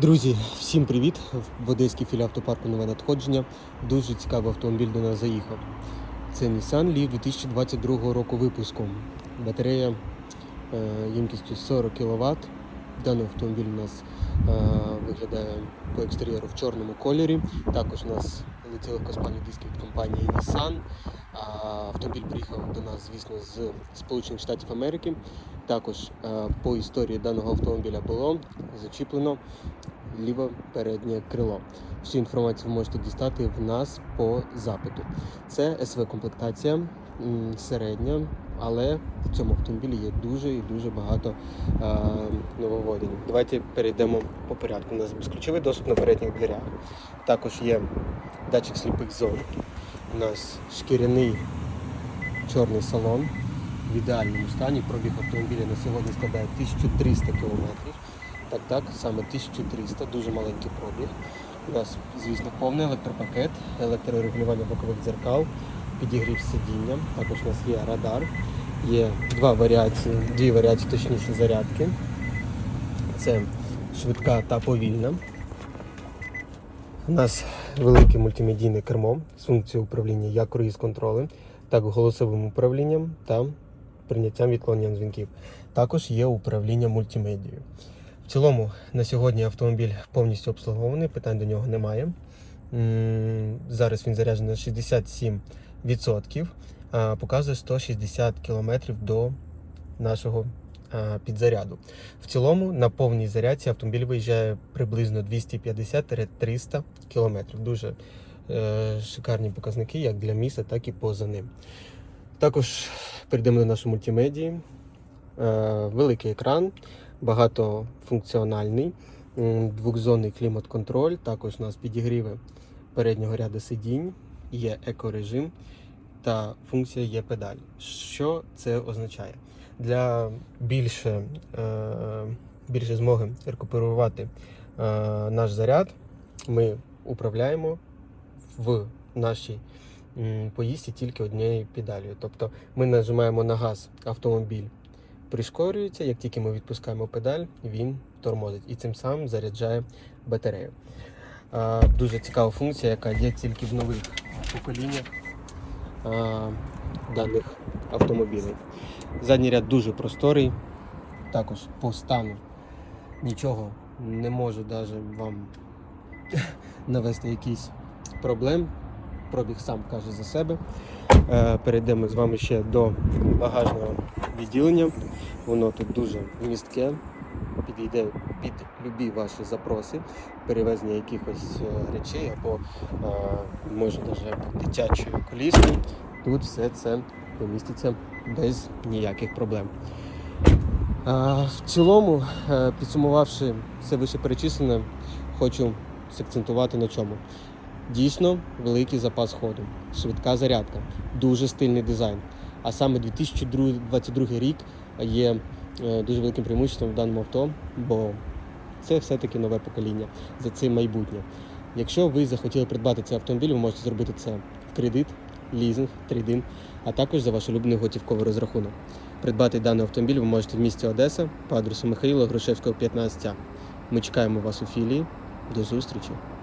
Друзі, всім привіт! В Одеській філії автопарку нове надходження. Дуже цікавий автомобіль до нас заїхав. Це Nissan Leaf 2022 року випуску. Батарея е, ємкістю 40 кВт. Даний автомобіль у нас е, виглядає по екстер'єру в чорному кольорі. Також у нас летіли коспальні диски від компанії Nissan. Автомобіль приїхав до нас, звісно, з Сполучених Штатів Америки. Також е, по історії даного автомобіля було зачіплено ліве переднє крило. Всю інформацію ви можете дістати в нас по запиту. Це СВ комплектація середня, але в цьому автомобілі є дуже і дуже багато е, нововведень. Давайте перейдемо по порядку. У нас безключовий доступ на передніх дверях. Також є датчик сліпих зон. У нас шкіряний чорний салон в ідеальному стані. Пробіг автомобіля на сьогодні складає 1300 км. Так, так, саме 1300, дуже маленький пробіг. У нас, звісно, повний електропакет, електрорегулювання бокових дзеркал, підігрів сидіння. Також у нас є радар. Є два варіації, дві варіації точніше зарядки. Це швидка та повільна. У нас велике мультимедійне кермо з функцією управління як круїз контролем, так і голосовим управлінням та прийняттям відклонення дзвінків. Також є управління мультимедією. В цілому на сьогодні автомобіль повністю обслугований, питань до нього немає. Зараз він заряджений на 67%, а показує 160 км до нашого підзаряду. В цілому на повній зарядці автомобіль виїжджає приблизно 250-300 км. Дуже е, шикарні показники як для міста, так і поза ним. Також перейдемо до нашої мультимедії. Е, великий екран, багатофункціональний, двохзонний клімат-контроль. Також у нас підігріви переднього ряду сидінь, є екорежим та функція є педаль. Що це означає? Для більше, е, більше змоги рекуперувати е, наш заряд, ми управляємо в нашій поїздці тільки однією педалью. Тобто ми нажимаємо на газ, автомобіль прискорюється. Як тільки ми відпускаємо педаль, він тормозить і цим самим заряджає батарею. Дуже цікава функція, яка є тільки в нових поколіннях даних автомобілів. Задній ряд дуже просторий, також по стану нічого не можу навіть вам навести якісь проблем. Пробіг сам каже за себе. Е, Перейдемо з вами ще до багажного відділення. Воно тут дуже вмістке, підійде під любі ваші запроси, перевезення якихось е, речей або е, може навіть дитячої коліски. Тут все це поміститься без ніяких проблем. В цілому, е, підсумувавши все вищеперечислене, хочу закцентувати на чому. Дійсно великий запас ходу, швидка зарядка, дуже стильний дизайн. А саме 2022 рік є дуже великим преимуществом в даному авто, бо це все-таки нове покоління, за цим майбутнє. Якщо ви захотіли придбати цей автомобіль, ви можете зробити це в кредит, лізинг, трейдинг, а також за ваш улюблений готівковий розрахунок. Придбати даний автомобіль ви можете в місті Одеса по адресу Михаїла Грушевського, 15. Ми чекаємо вас у філії. До зустрічі!